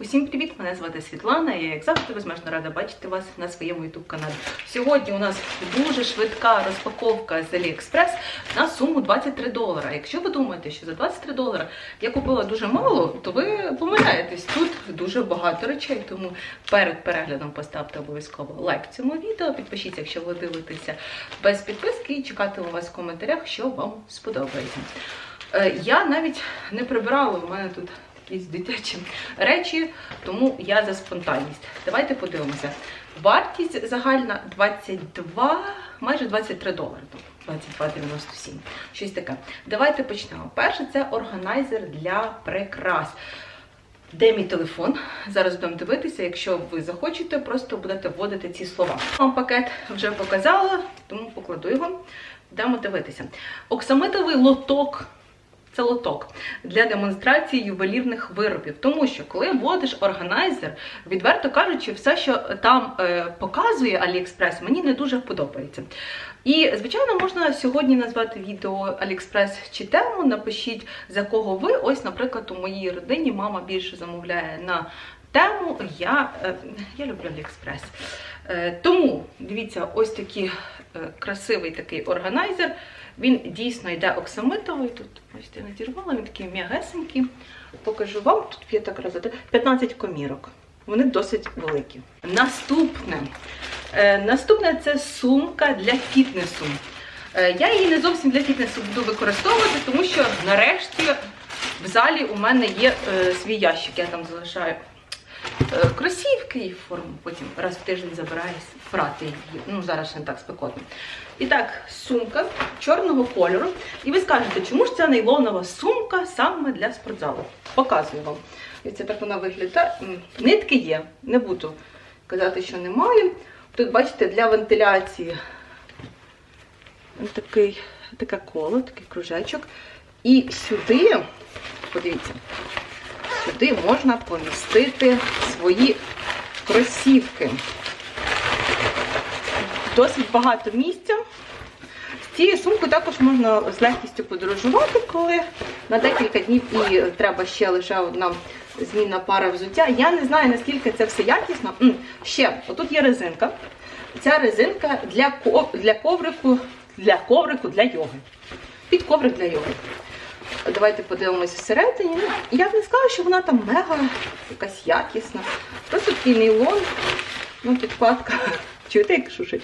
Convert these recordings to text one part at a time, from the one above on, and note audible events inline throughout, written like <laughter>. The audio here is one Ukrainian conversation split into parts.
Усім привіт! Мене звати Світлана. Я, як завжди, безмежно рада бачити вас на своєму youtube каналі. Сьогодні у нас дуже швидка розпаковка з AliExpress на суму 23 долара. Якщо ви думаєте, що за 23 долара я купила дуже мало, то ви помиляєтесь. Тут дуже багато речей. Тому перед переглядом поставте обов'язково лайк цьому відео. Підпишіться, якщо ви дивитеся без підписки, і чекатиму вас в коментарях, що вам сподобається. Е, Я навіть не прибирала, у мене тут якісь дитячі речі, тому я за спонтанність. Давайте подивимося. Вартість загальна 22, майже 23 долари. тобто 22,97. Щось таке. Давайте почнемо. Перше, це органайзер для прикрас. Де мій телефон? Зараз будемо дивитися. Якщо ви захочете, просто будете вводити ці слова. Вам пакет вже показала, тому покладу його. Будемо дивитися. Оксамитовий лоток. Це лоток для демонстрації ювелірних виробів. Тому що, коли вводиш органайзер, відверто кажучи, все, що там е, показує AliExpress, мені не дуже подобається. І, звичайно, можна сьогодні назвати відео AliExpress чи тему. Напишіть, за кого ви. Ось, наприклад, у моїй родині мама більше замовляє на тему. Я, е, я люблю AliExpress. Е, тому дивіться, ось такий е, красивий такий органайзер. Він дійсно йде оксамитовий. Тут ось я надірвала, він такий м'ягесенький. Покажу вам. Тут є так раз, 15 комірок. Вони досить великі. Наступне. Е, наступне це сумка для фітнесу. Е, я її не зовсім для фітнесу буду використовувати, тому що нарешті в залі у мене є е, свій ящик. Я там залишаю кросівки і форму, потім раз в тиждень забираю фрати її. Ну, зараз не так спекотно. І так, сумка чорного кольору. І ви скажете, чому ж ця нейлонова сумка саме для спортзалу? Показую вам. І це так вона виглядає. Нитки є, не буду казати, що немає. Тут, бачите, для вентиляції такий, таке коло, такий кружечок. І сюди, подивіться, сюди можна помістити свої кросівки. Досить багато місця. З цією сумкою також можна з легкістю подорожувати, коли на декілька днів і треба ще лише одна змінна пара взуття. Я не знаю, наскільки це все якісно. Ще, отут є резинка. Ця резинка для, ков- для коврику, для коврику для йоги. Під коврик для йоги. Давайте подивимося всередині. Ну, Я б не сказала, що вона там мега якась якісна. Просто такий нейлон, ну, підкладка. Чуєте, як шушить?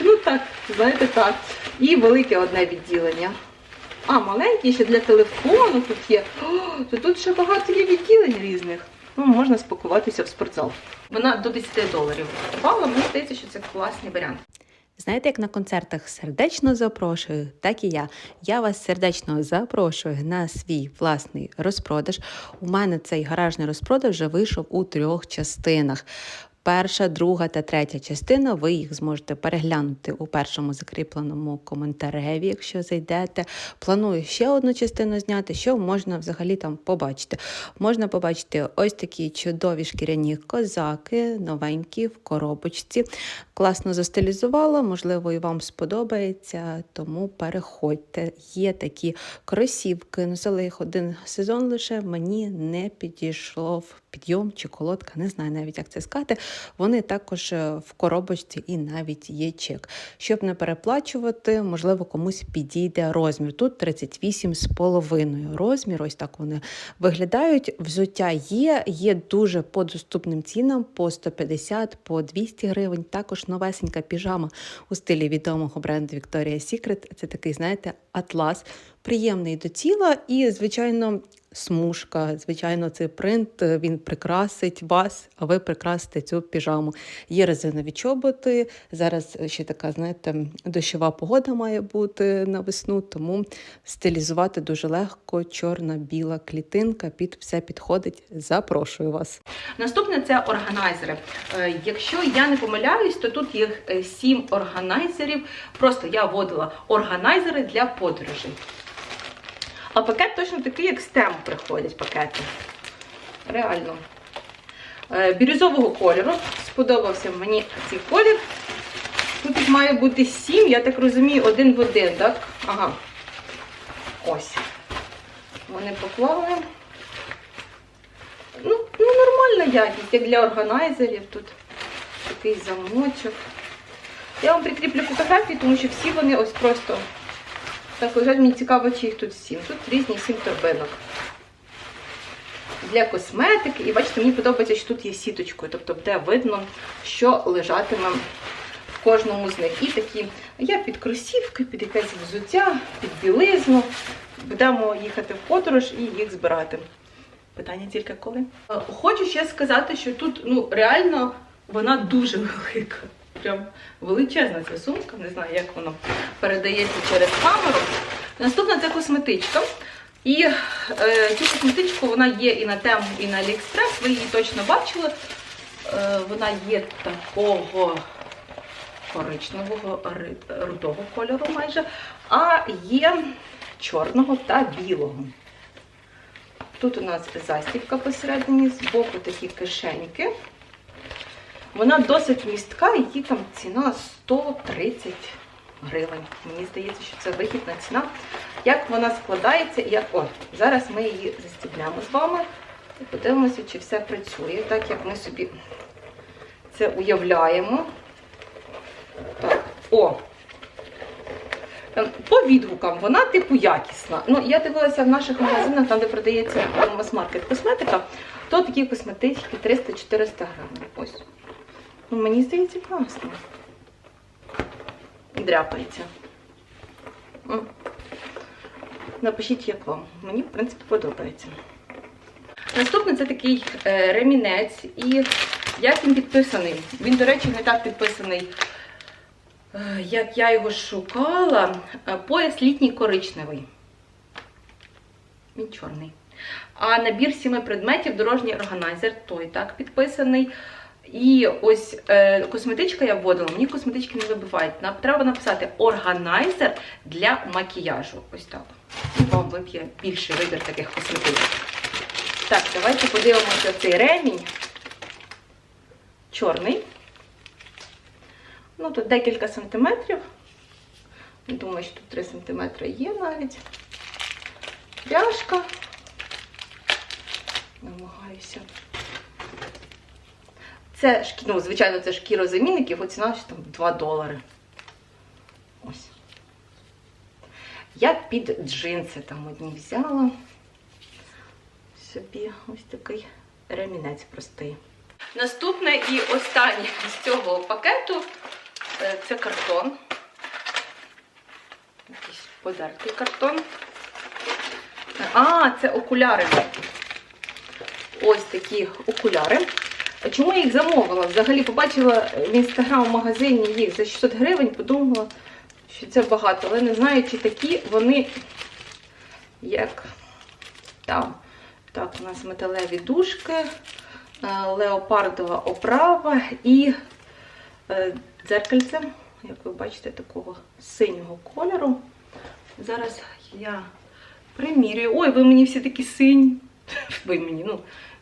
Ну так, знаєте, так. І велике одне відділення. А, маленьке ще для телефону тут є. О, то тут ще багато є відділень різних. Ну, можна спакуватися в спортзал. Вона до 10 доларів коштувала, мені здається, що це класний варіант. Знаєте, як на концертах сердечно запрошую, так і я. Я вас сердечно запрошую на свій власний розпродаж. У мене цей гаражний розпродаж вже вийшов у трьох частинах. Перша, друга та третя частина. Ви їх зможете переглянути у першому закріпленому коментареві, якщо зайдете. Планую ще одну частину зняти, що можна взагалі там побачити. Можна побачити ось такі чудові шкіряні козаки, новенькі в коробочці. Класно застилізувала, можливо, і вам сподобається, тому переходьте. Є такі кросівки, носила їх один сезон лише, мені не підійшло підйом чи колодка, не знаю навіть, як це сказати. Вони також е, в коробочці і навіть є чек. Щоб не переплачувати, можливо, комусь підійде розмір. Тут 38,5 розмір. Ось так вони виглядають. Взуття є, є дуже по доступним цінам, по 150, по 200 гривень. Також новесенька піжама у стилі відомого бренду Victoria's Secret. Це такий, знаєте, атлас. Приємний до тіла і, звичайно, смужка. Звичайно, цей принт е, він прикрасить вас, а ви прикрасите цю піжаму. Є резинові чоботи. Зараз ще така, знаєте, дощова погода має бути на весну, тому стилізувати дуже легко. Чорна, біла клітинка під все підходить. Запрошую вас. Наступне це органайзери. Е, Якщо я не помиляюсь, то тут є е, сім органайзерів. Просто я вводила органайзери для подорожей. А пакет точно такий, як з тему приходять пакети. Реально. Е, Бірюзового кольору. Сподобався мені цей колір. Тут їх має бути сім, я так розумію, один в один, так? Ага. Ось. Вони поклали. Ну, ну нормально. якість, як для органайзерів. Тут такий замочок. Я вам прикріплю фотографії, тому що всі вони ось просто так лежать. Мені цікаво, чи їх тут сім. Тут різні сім торбинок. Для косметики. І бачите, мені подобається, що тут є сіточкою, тобто буде видно, що лежатиме в кожному з них. І такі я під кросівки, під якесь взуття, під білизну. Будемо їхати в подорож і їх збирати. Питання тільки коли. Е, Хочу ще сказати, що тут ну реально вона дуже <laughs> велика. Прям величезна ця сумка. Не знаю, як воно передається через камеру. Наступна це косметичка. І е, цю косметичку вона є і на тему, і на Aliexpress. Ви її точно бачили. Е, вона є такого коричневого ри- рудого кольору майже, а є чорного та білого. Тут у нас застібка посередині, збоку такі кишеньки. Вона досить містка, її там ціна 130 гривень. Мені здається, що це вигідна ціна. Як вона складається, як. О, зараз ми її застібнемо з вами і подивимося, чи все працює, так як ми собі це уявляємо. Так, о. Ем, По відгукам вона типу якісна. Ну, я дивилася в наших магазинах, там, де продається мас-маркет косметика, то такі косметички 300-400 гривень. Ось. Ну, мені здається, класно. Дряпається. Напишіть, як вам. Мені, в принципі, подобається. Наступний це такий е, ремінець. І як він підписаний? Він, до речі, не так підписаний, е, як я його шукала. Е, Пояс літній коричневий. Він чорний. А набір сіми предметів, дорожній органайзер, той так підписаний. І ось е, косметичка я вводила, мені косметички не вибивають. Нам треба написати органайзер для макіяжу. Ось так. І вам вип'є більший вибір таких косметичок. Так, давайте подивимося цей ремінь. Чорний. Ну, тут декілька сантиметрів. Думаю, що тут 3 сантиметри є навіть. Пряжка. Намагаюся. Це ну, звичайно, це шкірозамінник, його ціна що там 2 долари. Ось. Я під джинси там одні взяла. Собі ось такий ремінець простий. Наступне і останнє з цього пакету е, це картон. Якийсь подертий картон. А, це окуляри. Ось такі окуляри. Чому я їх замовила? Взагалі побачила в інстаграм-магазині їх за 600 гривень, подумала, що це багато, але не знаю, чи такі вони як там. Так, у нас металеві дужки, е, леопардова оправа і е, дзеркальце, як ви бачите, такого синього кольору. Зараз я примірюю. Ой, ви мені всі такі сині. <laughs> Ви мені, ну,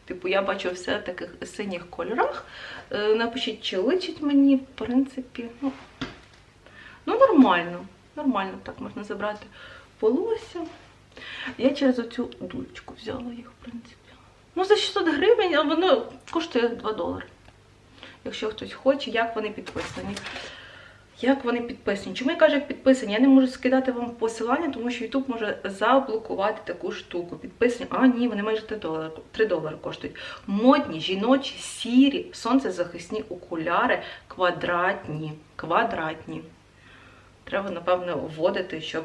типу, я бачу все в таких синіх кольорах. Е, Напишіть, чи личить мені, в принципі, ну, ну нормально. Нормально так можна забрати волосся. Я через оцю дулечку взяла їх, в принципі. Ну, за 600 гривень, воно коштує 2 долари. Якщо хтось хоче, як вони підписані. Як вони підписані? Чому я кажу, як підписані? Я не можу скидати вам посилання, тому що YouTube може заблокувати таку штуку. Підписані. А, ні, вони майже 3 долари, 3 долари коштують. Модні, жіночі, сірі, сонцезахисні окуляри, квадратні. Квадратні. Треба, напевно, вводити, щоб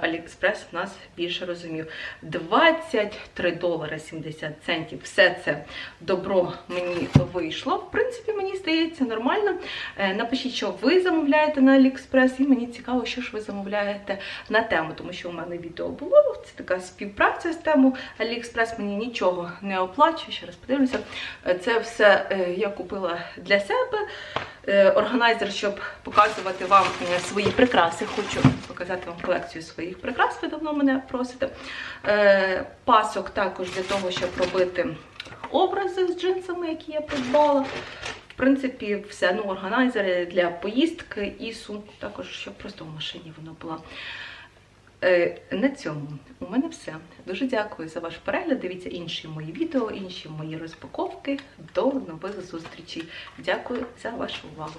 Аліекспрес нас більше розумів. 23 долари 70 центів. Все це добро мені вийшло. В принципі, мені здається нормально. Е, Напишіть, що ви замовляєте на Аліекспрес, і мені цікаво, що ж ви замовляєте на тему, тому що у мене відео було. Це така співпраця з тему Аліекспрес. Мені нічого не оплачує. Ще раз подивлюся. Е, Це все е, я купила для себе. Органайзер, щоб показувати вам свої прикраси. Хочу показати вам колекцію своїх прикрас. Ви давно мене просите. Е, Пасок також для того, щоб робити образи з джинсами, які я придбала. В принципі, все. Ну, органайзери для поїздки і сумку також, щоб просто в машині вона була. Е, на цьому у мене все. Дуже дякую за ваш перегляд. Дивіться інші мої відео, інші мої розпаковки. До нових зустрічей. Дякую за вашу увагу.